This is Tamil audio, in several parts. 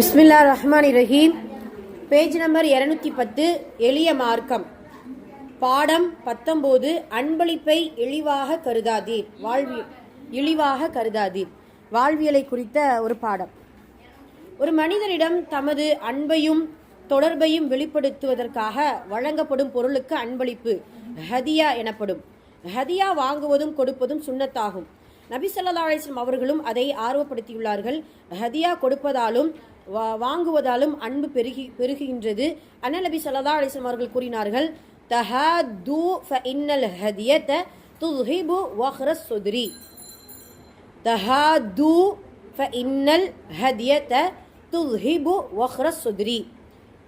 பிஸ்மில்லா ரஹ்மான் ரஹீம். பேஜ் நம்பர் இருநூத்தி பத்து எளிய மார்க்கம். பாடம் பத்தொம்போது அன்பளிப்பை இழிவாக கருதாதீர். வாழ்வி இழிவாக கருதாதீர். வாழ்வியலை குறித்த ஒரு பாடம். ஒரு மனிதரிடம் தமது அன்பையும் தொடர்பையும் வெளிப்படுத்துவதற்காக வழங்கப்படும் பொருளுக்கு அன்பளிப்பு ஹதியா எனப்படும். ஹதியா வாங்குவதும் கொடுப்பதும் சுண்ணத்தாகும். நபி சொல்லா அலிஸ்லம் அவர்களும் அதை ஆர்வப்படுத்தியுள்ளார்கள். ஹதியா கொடுப்பதாலும் வா- வாங்குவதாலும் அன்பு பெருகி பெருகுகின்றது. அண்ணல் நபி ஸல்லல்லாஹு அலைஹி அவர்கள் கூறினார்கள் தஹாது ஃப இன்னல் ஹதியத துஹிபு வஹ்ரஸ் சுத்ரி. தஹாது ஃபஇன்னல் ஹதியத துஹிபு வஹ்ரஸ் சுத்ரி.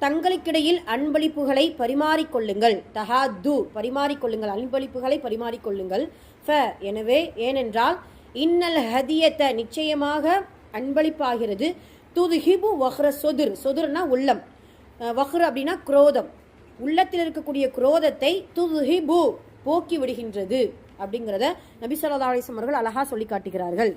தங்களுக்கிடையில் அன்பளிப்புகளை பரிமாறிக்கொள்ளுங்கள். தஹாது பரிமாறிக்கொள்ளுங்கள். அன்பளிப்புகளை பரிமாறிக்கொள்ளுங்கள். ஃப எனவே ஏனென்றால் இன்னல் ஹதியத்த நிச்சயமாக அன்பளிப்பாகிறது. துதுஹிபு வஹ்ர சொதுர். சொதுர்னா உள்ளம். அஹ் வஹ்ர் அப்படின்னா குரோதம். உள்ளத்தில் இருக்கக்கூடிய குரோதத்தை துதுஹிபு போக்கி விடுகின்றது அப்படிங்கிறத நபி ஸல்லல்லாஹு அவர்கள் அழகா சொல்லி காட்டுகிறார்கள்.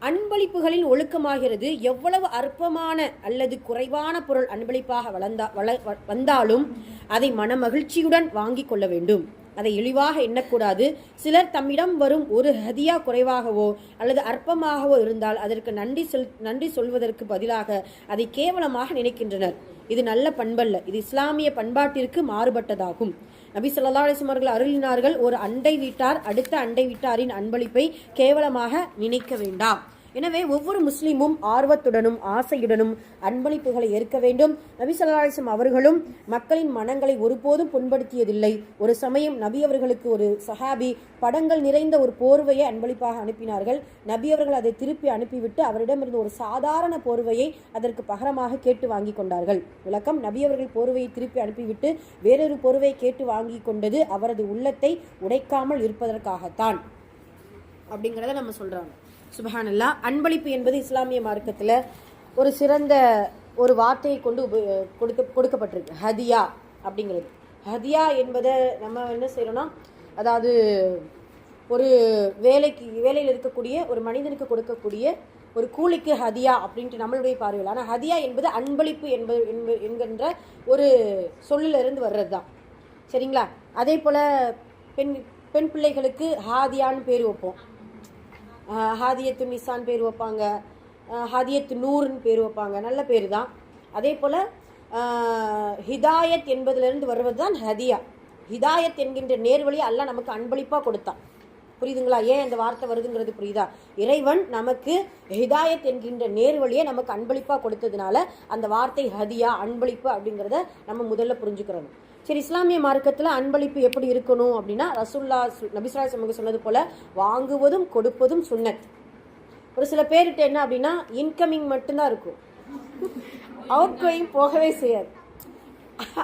அன்பளிப்புகளின் ஒழுக்கமாகிறது எவ்வளவு அற்பமான அல்லது குறைவான பொருள் அன்பளிப்பாக வளர்ந்தா வள வ- வந்தாலும் அதை மனமகிழ்ச்சியுடன் வாங்கிக் கொள்ள வேண்டும். அதை இழிவாக எண்ணக்கூடாது. சிலர் தம்மிடம் வரும் ஒரு ஹதியா குறைவாகவோ அல்லது அற்பமாகவோ இருந்தால் அதற்கு நன்றி செல் நன்றி சொல்வதற்கு பதிலாக அதை கேவலமாக நினைக்கின்றனர். இது நல்ல பண்பல்ல. இது இஸ்லாமிய பண்பாட்டிற்கு மாறுபட்டதாகும். நபி சொல்லா அலைஹி அவர்கள் அருளினார்கள் ஒரு அண்டை வீட்டார் அடுத்த அண்டை வீட்டாரின் அன்பளிப்பை கேவலமாக நினைக்க வேண்டாம். எனவே ஒவ்வொரு முஸ்லீமும் ஆர்வத்துடனும் ஆசையுடனும் அன்பளிப்புகளை ஏற்க வேண்டும். நபி ஸல்லல்லாஹு அவர்களும் மக்களின் மனங்களை ஒருபோதும் புண்படுத்தியதில்லை. ஒரு சமயம் நபி அவர்களுக்கு ஒரு சஹாபி படங்கள் நிறைந்த ஒரு போர்வையை அன்பளிப்பாக அனுப்பினார்கள். நபி அவர்கள் அதை திருப்பி அனுப்பிவிட்டு அவரிடமிருந்து ஒரு சாதாரண போர்வையை அதற்கு பகரமாக கேட்டு வாங்கி கொண்டார்கள். விளக்கம் நபி அவர்கள் போர்வையை திருப்பி அனுப்பிவிட்டு வேறொரு போர்வையை கேட்டு வாங்கி கொண்டது அவரது உள்ளத்தை உடைக்காமல் இருப்பதற்காகத்தான். அப்படிங்கிறத நம்ம சொல்கிறோம் சுபஹானல்லா. அன்பளிப்பு என்பது இஸ்லாமிய மார்க்கத்தில் ஒரு சிறந்த ஒரு வார்த்தையை கொண்டு கொடுத்து கொடுக்க கொடுக்கப்பட்டிருக்கு. ஹதியா அப்படிங்கிறது. ஹதியா என்பதை நம்ம என்ன செய்யறோன்னா அதாவது ஒரு வேலைக்கு வேலையில் இருக்கக்கூடிய ஒரு மனிதனுக்கு கொடுக்கக்கூடிய ஒரு கூலிக்கு ஹதியா அப்படின்ட்டு நம்மளுடைய பார்வையில். ஆனால் ஹதியா என்பது அன்பளிப்பு என்பது என்ப- என்கின்ற ஒரு சொல்லிலிருந்து வர்றது தான் சரிங்களா? அதே போல் பெண் பெண் பிள்ளைகளுக்கு ஹாதியான்னு பேர் வைப்போம். ஹாதியத்து நிசான் பேர் வைப்பாங்க. ஹதியத் ஹாதியத்து நூறுன்னு பேர் வைப்பாங்க. நல்ல பேர் தான் அதே போல் ஹிதாயத் என்பதிலிருந்து வருவது தான் ஹதியா. ஹிதாயத் என்கின்ற நேர்வழி அல்ல நமக்கு அன்பளிப்பாக கொடுத்தான். புரியுதுங்களா? ஏன் அந்த வார்த்தை வருதுங்கிறது புரியுதா? இறைவன் நமக்கு ஹிதாயத் என்கின்ற நேர்வழியை நமக்கு அன்பளிப்பாக கொடுத்ததுனால அந்த வார்த்தை ஹதியா அன்பளிப்பு அப்படிங்கிறத நம்ம முதல்ல புரிஞ்சுக்கிறோம் சரி இஸ்லாமிய மார்க்கத்தில் அன்பளிப்பு எப்படி இருக்கணும் அப்படின்னா ரசுல்லா நபிஸ்ராய் சமூக சொன்னது போல வாங்குவதும் கொடுப்பதும் சுன்னத் ஒரு சில பேர்கிட்ட என்ன அப்படின்னா இன்கமிங் மட்டும்தான் இருக்கும். அவுட் கோயிங் போகவே செய்யாது.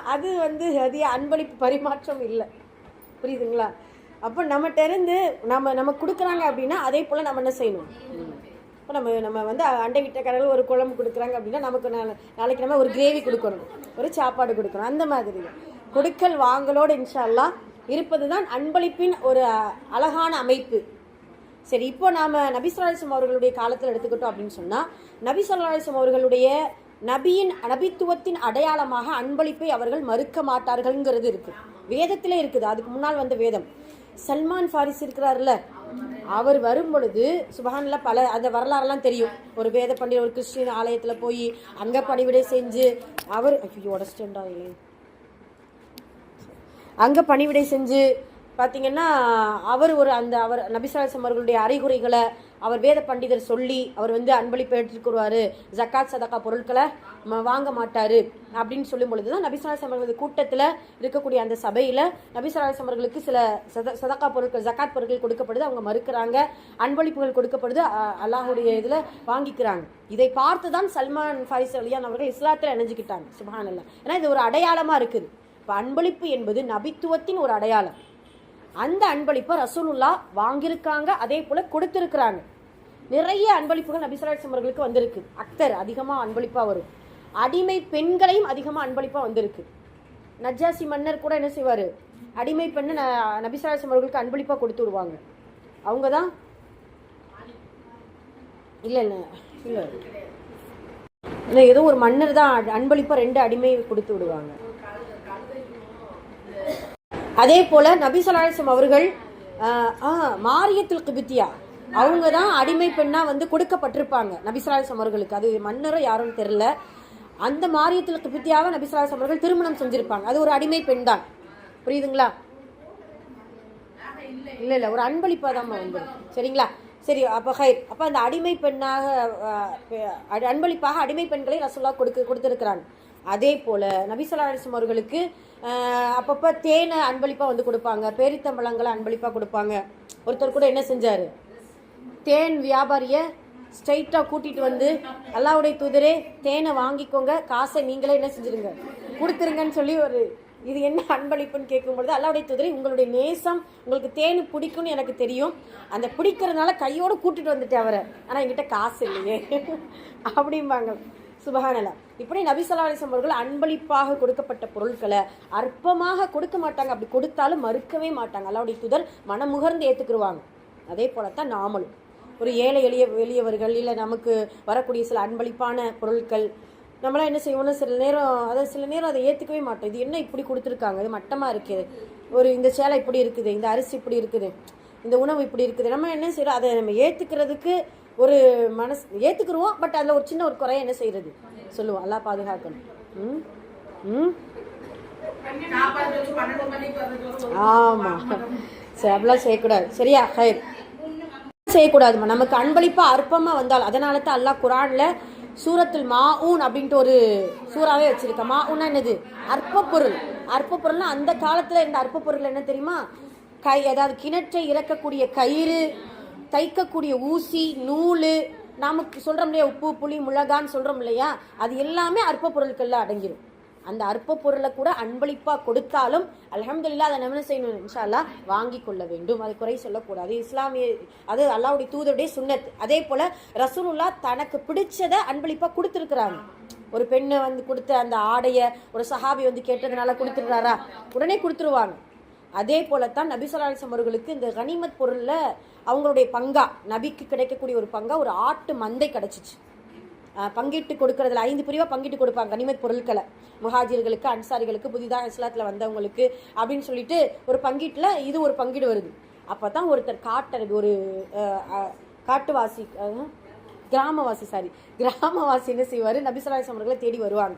அது வந்து அது அன்பளிப்பு பரிமாற்றம் இல்லை. புரியுதுங்களா? அப்போ நம்மகிட்ட இருந்து நம்ம நம்ம கொடுக்குறாங்க அப்படின்னா அதே போல் நம்ம என்ன செய்யணும்? இப்போ நம்ம நம்ம வந்து அண்டை வீட்டக்காரர்கள் ஒரு குழம்பு கொடுக்குறாங்க அப்படின்னா நமக்கு நாளை- நாளைக்கு நம்ம ஒரு கிரேவி கொடுக்கணும். ஒரு சாப்பாடு கொடுக்கணும். அந்த மாதிரி கொடுக்கல் வாங்கலோடு இன்ஷால்லா இருப்பது தான் அன்பளிப்பின் ஒரு அழகான அமைப்பு. சரி இப்போ நாம நபி சொல்லாசம் அவர்களுடைய காலத்தில் எடுத்துக்கிட்டோம் அப்படின்னு சொன்னால் நபி சொல்லாசம் அவர்களுடைய நபியின் நபித்துவத்தின் அடையாளமாக அன்பளிப்பை அவர்கள் மறுக்க மாட்டார்கள்ங்கிறது இருக்குது வேதத்திலே இருக்குது. அதுக்கு முன்னால் வந்த வேதம். சல்மான் ஃபாரிஸ் இருக்கிறாருல்ல அவர் வரும் பொழுது சுபஹானில் பல அந்த வரலாறுலாம் தெரியும். ஒரு வேத பண்டிகை ஒரு கிறிஸ்டின் ஆலயத்தில் போய் அங்கே பணிவிடை செஞ்சு அவர் ஐயோ உடச்சிட்டேன்டா இல்லையே அங்கே பணிவிடை செஞ்சு பார்த்தீங்கன்னா அவர் ஒரு அந்த அவர் நபிசாசம் அவர்களுடைய அறிகுறிகளை அவர் வேத பண்டிதர் சொல்லி அவர் வந்து அன்பளிப்பு எடுத்துட்டு ஜக்காத் சதக்கா பொருட்களை ம- வாங்க மாட்டார். அப்படின்னு சொல்லும் பொழுது தான் நபிசாசம் அவர்களது கூட்டத்தில் இருக்கக்கூடிய அந்த சபையில் நபிசராசம் அவர்களுக்கு சில சத சதக்கா பொருட்கள் ஜக்காத் பொருட்கள் கொடுக்கப்படுது. அவங்க மறுக்கிறாங்க. அன்பளிப்புகள் கொடுக்கப்படுது. அல்லாஹுடைய இதில் வாங்கிக்கிறாங்க. இதை பார்த்து தான் சல்மான் ஃபாரிஸ் அலியான் அவர்கள் இஸ்லாத்தில் இணைஞ்சுக்கிட்டாங்க. சுபஹான் ஏன்னா இது ஒரு அடையாளமாக இருக்குது. இப்போ அன்பளிப்பு என்பது நபித்துவத்தின் ஒரு அடையாளம். அந்த அன்பளிப்பை ரசூலுல்லா வாங்கியிருக்காங்க அதே போல் கொடுத்துருக்குறாங்க. நிறைய அன்பளிப்புகள் நபிசராஜ் அவர்களுக்கு வந்திருக்கு. அக்தர் அதிகமாக அன்பளிப்பாக வரும். அடிமை பெண்களையும் அதிகமாக அன்பளிப்பாக வந்திருக்கு. நஜாசி மன்னர் கூட என்ன செய்வார்? அடிமை பெண்ணை ந நபிசராட்சம் அவர்களுக்கு அன்பளிப்பாக கொடுத்து விடுவாங்க. அவங்க தான் இல்லை இல்லை இல்லை. இல்லை ஏதோ ஒரு மன்னர் தான் அன்பளிப்பாக ரெண்டு அடிமை கொடுத்து விடுவாங்க. அதே போல நபி சொல்லாசம் அவர்கள் ஆ மாரியத்துல் கிபித்தியா அவங்க தான் அடிமை பெண்ணா வந்து கொடுக்கப்பட்டிருப்பாங்க. நபி அவர்களுக்கு. அது மன்னரோ யாரும் தெரில அந்த மாரியத்தில் கிபித்தியாவை நபி அவர்கள் திருமணம் செஞ்சிருப்பாங்க. அது ஒரு அடிமை பெண் தான். புரியுதுங்களா? இல்ல இல்ல ஒரு அன்பளிப்பா தான் வந்து சரிங்களா? சரி அப்ப ஹைர். அப்ப அந்த அடிமை பெண்ணாக அன்பளிப்பாக அடிமை பெண்களை ரசோல்லா கொடுக்க கொடுத்துருக்குறாங்க அதே போல் நபிசல்லா அவர்களுக்கு அப்பப்போ தேனை அன்பளிப்பாக வந்து கொடுப்பாங்க. பேரித்தம்பழங்களை அன்பளிப்பாக கொடுப்பாங்க. ஒருத்தர் கூட என்ன செஞ்சார்? தேன் வியாபாரியை ஸ்ட்ரைட்டாக கூட்டிகிட்டு வந்து அல்லாவுடைய தூதரே தேனை வாங்கிக்கோங்க. காசை நீங்களே என்ன செஞ்சிருங்க? கொடுத்துருங்கன்னு சொல்லி ஒரு இது என்ன அன்பளிப்புன்னு கேட்கும்பொழுது அல்லாவுடைய தூதரே உங்களுடைய நேசம் உங்களுக்கு தேனு பிடிக்கும்னு எனக்கு தெரியும். அந்த பிடிக்கிறதுனால கையோடு கூட்டிகிட்டு வந்துட்டேன் அவரை. ஆனால் என்கிட்ட காசு இல்லையே. அப்படிம்பாங்க. சுபகானலா இப்படி நபி சம்பவர்கள் அவர்கள் அன்பளிப்பாக கொடுக்கப்பட்ட பொருட்களை அற்பமாக கொடுக்க மாட்டாங்க. அப்படி கொடுத்தாலும் மறுக்கவே மாட்டாங்க. அல்லாவுடைய துதர் மனமுகர்ந்து ஏற்றுக்குருவாங்க அதே போலத்தான் நாமளும். ஒரு ஏழை எளிய எளியவர்கள் இல்லை நமக்கு வரக்கூடிய சில அன்பளிப்பான பொருட்கள் நம்மளாம் என்ன செய்வோம்னா சில நேரம் அதை சில நேரம் அதை ஏற்றுக்கவே மாட்டோம். இது என்ன இப்படி கொடுத்துருக்காங்க? இது மட்டமாக இருக்குது. ஒரு இந்த சேலை இப்படி இருக்குது இந்த அரிசி இப்படி இருக்குது இந்த உணவு இப்படி இருக்குது. நம்ம என்ன செய்யறோம்? அதை நம்ம ஏற்றுக்கிறதுக்கு ஒரு மனசு ஏற்றுக்குருவோம் பட் அதில் ஒரு சின்ன ஒரு குறைய என்ன செய்கிறது சொல்லுவோம் எல்லாம் பாதுகாக்கணும். ம்? ம்? ஆமாம் சரி அப்படிலாம் செய்யக்கூடாது. சரியா? ஹயர் செய்யக்கூடாதுமா நமக்கு அன்பளிப்பாக அற்பமாக வந்தால் அதனால தான் அல்லாஹ் குரானில் சூரத்தில் மா ஊன் அப்படின்ட்டு ஒரு சூறாவே வச்சிருக்க. மாஊன்னா என்னது? அற்ப பொருள் அற்ப பொருள்னா அந்த காலத்தில் இருந்த அற்ப பொருள் என்ன தெரியுமா? கை அதாவது கிணற்றை இறக்கக்கூடிய கயிறு தைக்கக்கூடிய ஊசி நூல் நமக்கு சொல்கிறோம் இல்லையா உப்பு புளி மிளகான்னு சொல்கிறோம் இல்லையா அது எல்லாமே அற்ப பொருட்கள்ல அடங்கிடும் அந்த அற்ப பொருளை கூட அன்பளிப்பாக கொடுத்தாலும் அலமதுல்லா அதை நம்ம செய்யணும்? இன்ஷா வாங்கி கொள்ள வேண்டும். அது குறை சொல்லக்கூடாது. இஸ்லாமிய அது அல்லாவுடைய தூதருடைய சுண்ணத் அதே போல் ரசூலுல்லா தனக்கு பிடிச்சதை அன்பளிப்பாக கொடுத்துருக்குறாங்க. ஒரு பெண்ணை வந்து கொடுத்த அந்த ஆடையை ஒரு சஹாபி வந்து கேட்டதுனால கொடுத்துருக்காரா உடனே கொடுத்துருவாங்க. அதே போலத்தான் நபி ஸல்லல்லாஹு அவர்களுக்கு இந்த கனிமத் பொருளில் அவங்களுடைய பங்கா நபிக்கு கிடைக்கக்கூடிய ஒரு பங்கா ஒரு ஆட்டு மந்தை கிடச்சிச்சு. பங்கிட்டு கொடுக்கறதுல ஐந்து பிரிவாக பங்கிட்டு கொடுப்பாங்க கனிமத் பொருட்களை முஹாஜிர்களுக்கு அன்சாரிகளுக்கு புதிதாக இஸ்லாத்தில் வந்தவங்களுக்கு அப்படின்னு சொல்லிட்டு ஒரு பங்கீட்டில் இது ஒரு பங்கீடு வருது. அப்போ தான் ஒருத்தர் காட்டுறது ஒரு காட்டுவாசி கிராமவாசி சாரி கிராமவாசி என்ன செய்வார்? நபிசலாசம் அவர்களை தேடி வருவாங்க.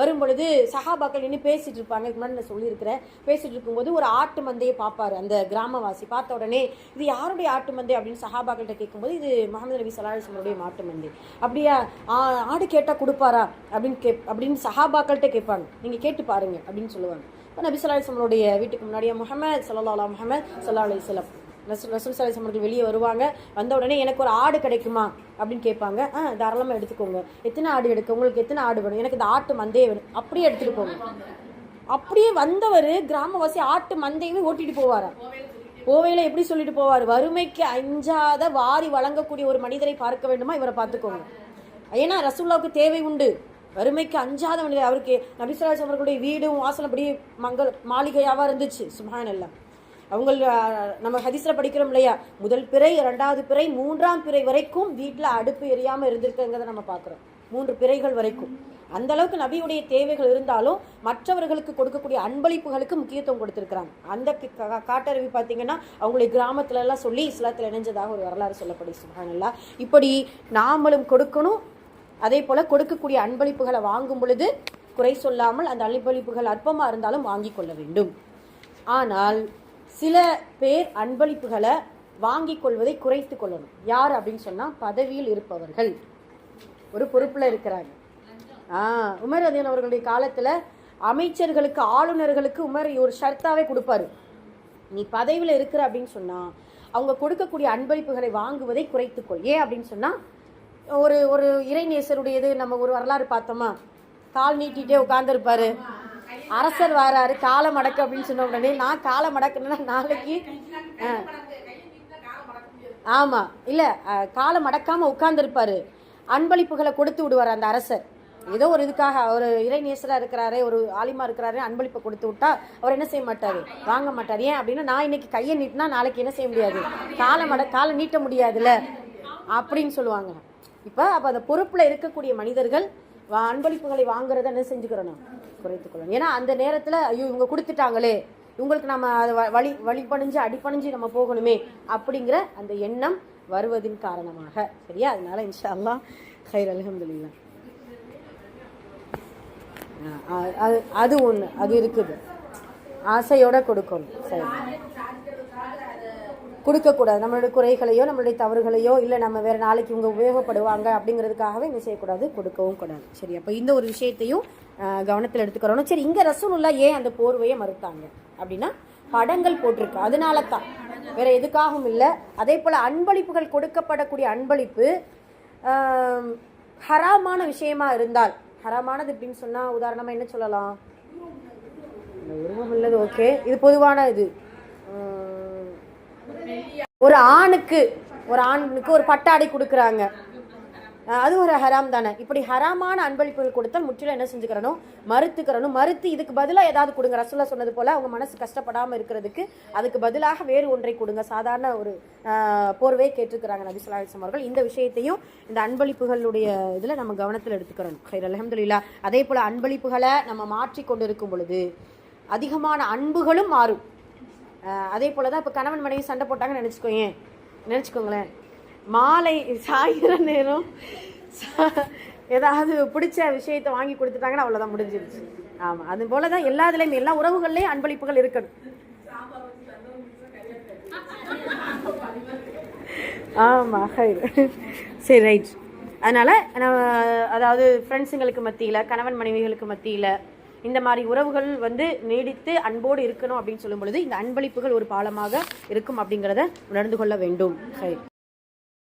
வரும் பொழுது சஹாபாக்கள் நின்று பேசிட்டு இருப்பாங்க. இதுக்கு முன்னாடி நான் சொல்லியிருக்கிறேன். பேசிட்டு இருக்கும்போது ஒரு ஆட்டு மந்தையை பார்ப்பாரு. அந்த கிராமவாசி பார்த்த உடனே இது யாருடைய ஆட்டு மந்தை அப்படின்னு சஹாபாக்கள்கிட்ட கேட்கும்போது இது முகமது நபி சலாஹனுடைய மாட்டு மந்தை. அப்படியா? ஆ, ஆடு கேட்டால் கொடுப்பாரா? அப்படின்னு கேப் அப்படின்னு சஹாபாக்கள்கிட்ட கேட்பாங்க. நீங்கள் கேட்டு பாருங்க அப்படின்னு சொல்லுவாங்க. இப்போ நபி சலாஹனுடைய வீட்டுக்கு முன்னாடியே முகமது சல்லா அலா முகமது சல்லா அலிஸ்லாம் ரசூல் ரசூல் சலை சமர்கள் வெளியே வருவாங்க. வந்த உடனே எனக்கு ஒரு ஆடு கிடைக்குமா? அப்படின்னு கேட்பாங்க. ஆ தாராளமாக எடுத்துக்கோங்க. எத்தனை ஆடு எடுக்க? உங்களுக்கு எத்தனை ஆடு வேணும்? எனக்கு இந்த ஆட்டு மந்தையே வேணும். அப்படியே எடுத்துகிட்டு போங்க. அப்படியே வந்தவர் கிராமவாசி ஆட்டு மந்தையுமே ஓட்டிட்டு போவாராம் கோவையில் எப்படி சொல்லிட்டு போவார்? வறுமைக்கு அஞ்சாத வாரி வழங்கக்கூடிய ஒரு மனிதரை பார்க்க வேண்டுமா? இவரை பார்த்துக்கோங்க. ஏன்னா ரசூல்லாவுக்கு தேவை உண்டு. வறுமைக்கு அஞ்சாத மனிதர். அவருக்கு நபிசுராஜ் அவர்களுடைய வீடும் வாசல் அப்படியே மங்கள் மாளிகையாவா இருந்துச்சு. சுபான் எல்லாம் அவங்க நம்ம ஹதீஸ்ல படிக்கிறோம் இல்லையா? முதல் பிறை இரண்டாவது பிறை மூன்றாம் பிறை வரைக்கும் வீட்டில் அடுப்பு எரியாமல் இருந்திருக்குங்கிறத நம்ம பார்க்குறோம். மூன்று பிறைகள் வரைக்கும். அந்த அளவுக்கு நபியுடைய தேவைகள் இருந்தாலும் மற்றவர்களுக்கு கொடுக்கக்கூடிய அன்பளிப்புகளுக்கு முக்கியத்துவம் கொடுத்துருக்குறாங்க. அந்த காட்டருவி பார்த்தீங்கன்னா அவங்களுடைய கிராமத்துல எல்லாம் சொல்லி இஸ்லாத்தில் இணைஞ்சதாக ஒரு வரலாறு சொல்லப்படி இப்படி நாமளும் கொடுக்கணும். அதே போல கொடுக்கக்கூடிய அன்பளிப்புகளை வாங்கும் பொழுது குறை சொல்லாமல் அந்த அன்பளிப்புகள் அற்பமாக இருந்தாலும் வாங்கி கொள்ள வேண்டும். ஆனால் சில பேர் அன்பளிப்புகளை வாங்கி கொள்வதை குறைத்து கொள்ளணும். யார் அப்படின்னு சொன்னால் பதவியில் இருப்பவர்கள். ஒரு பொறுப்பில் இருக்கிறாங்க. ஆ உமர் அதீன் அவர்களுடைய காலத்தில் அமைச்சர்களுக்கு ஆளுநர்களுக்கு உமர் ஒரு ஷர்த்தாவே கொடுப்பாரு. நீ பதவியில் இருக்கிற அப்படின்னு சொன்னால் அவங்க கொடுக்கக்கூடிய அன்பளிப்புகளை வாங்குவதை குறைத்துக்கொள் ஏன் அப்படின்னு சொன்னால் ஒரு ஒரு இறைநேசருடையது நம்ம ஒரு வரலாறு பார்த்தோமா? கால் நீட்டிகிட்டே உட்காந்துருப்பாரு அரசர் வராரு காலை மடக்கு அப்படின்னு சொன்ன உடனே நான் காலை மடக்குனா நாளைக்கு ஆமாம் இல்லை காலம் அஹ், காலை உட்கார்ந்துருப்பாரு. அன்பளிப்புகளை கொடுத்து விடுவார் அந்த அரசர். ஏதோ ஒரு இதுக்காக ஒரு இறைநேசராக இருக்கிறாரு ஒரு ஆலிமா இருக்கிறாரு அன்பளிப்பை கொடுத்து விட்டா அவர் என்ன செய்ய மாட்டார்? வாங்க மாட்டார். ஏன் அப்படின்னா நான் இன்னைக்கு கையை நீட்டினா நாளைக்கு என்ன செய்ய முடியாது? காலை மட காலை நீட்ட முடியாதுல்ல? அப்படின்னு சொல்லுவாங்க. இப்போ அப்போ அந்த பொறுப்பில் இருக்கக்கூடிய மனிதர்கள் அன்பளிப்புகளை வாங்குறத என்ன செஞ்சுக்கிறணும் குறைத்துக்கொள்ளணும் ஏன்னா அந்த நேரத்தில் ஐயோ இவங்க கொடுத்துட்டாங்களே இவங்களுக்கு நம்ம அதை வ- வழி வழிபணிஞ்சு அடிப்பணிஞ்சு நம்ம போகணுமே அப்படிங்கிற அந்த எண்ணம் வருவதின் காரணமாக. சரியா? அதனால இன்ஷா அல்லா ஹைர் அல்ஹம்துலில்லாஹ். அது அது ஒன்று அது இருக்குது. ஆசையோட கொடுக்கணும். சரி. கொடுக்கக்கூடாது. நம்மளுடைய குறைகளையோ நம்மளுடைய தவறுகளையோ இல்லை நம்ம வேறு நாளைக்கு இவங்க உபயோகப்படுவாங்க அப்படிங்கிறதுக்காகவே என்ன செய்யக்கூடாது கொடுக்கவும் கூடாது. சரி அப்போ இந்த ஒரு விஷயத்தையும் கவனத்தில் எடுத்துக்கிறோம் சரி இங்கே ரசூலுல்லா ஏன் அந்த போர்வையை மறுத்தாங்க? அப்படின்னா படங்கள் போட்டிருக்கு. அதனால தான் வேற எதுக்காகவும் இல்லை. அதே போல் அன்பளிப்புகள் கொடுக்கப்படக்கூடிய அன்பளிப்பு ஹராமான விஷயமா இருந்தால் ஹராமானது அப்படின்னு சொன்னால் உதாரணமாக என்ன சொல்லலாம்? உருவம் உள்ளது ஓகே இது பொதுவான இது. ஒரு ஆணுக்கு ஒரு ஆணுக்கு ஒரு பட்டாடை கொடுக்குறாங்க. அது ஒரு ஹராம் தானே. இப்படி ஹராமான அன்பளிப்புகள் கொடுத்தால் முற்றிலும் என்ன செஞ்சுக்கிறனும் மறுத்துக்கிறணும். மறுத்து இதுக்கு பதிலாக ஏதாவது கொடுங்க. ரசுல்லா சொன்னது போல் அவங்க மனசு கஷ்டப்படாமல் இருக்கிறதுக்கு அதுக்கு பதிலாக வேறு ஒன்றை கொடுங்க. சாதாரண ஒரு போர்வையை கேட்டிருக்கிறாங்க நபி ஸல்லல்லாஹு அவர்கள். இந்த விஷயத்தையும் இந்த அன்பளிப்புகளுடைய இதில் நம்ம கவனத்தில் எடுத்துக்கிறோம் ஹைர் அதே போல் அன்பளிப்புகளை நம்ம மாற்றி கொண்டு இருக்கும் பொழுது அதிகமான அன்புகளும் மாறும். அதே போல தான் இப்போ கணவன் மனைவி சண்டை போட்டாங்கன்னு நினச்சிக்கோங்க நினச்சிக்கோங்களேன். மாலை சாயிற நேரம் சா- ஏதாவது பிடிச்ச விஷயத்தை வாங்கி கொடுத்துட்டாங்கன்னா அவ்வளோதான் முடிஞ்சிருச்சு. ஆமாம் அது போல தான் எல்லா இதுலேயுமே எல்லா உறவுகள்லேயும் அன்பளிப்புகள் இருக்கணும். ஆமாம் சரி ரைட் அதனால் நம்ம அதாவது ஃப்ரெண்ட்ஸுங்களுக்கு மத்தியில் கணவன் மனைவிகளுக்கு மத்தியில் இந்த மாதிரி உறவுகள் வந்து நீடித்து அன்போடு இருக்கணும் அப்படின்னு சொல்லும் பொழுது இந்த அன்பளிப்புகள் ஒரு பாலமாக இருக்கும் அப்படிங்கிறத உணர்ந்து கொள்ள வேண்டும். சரி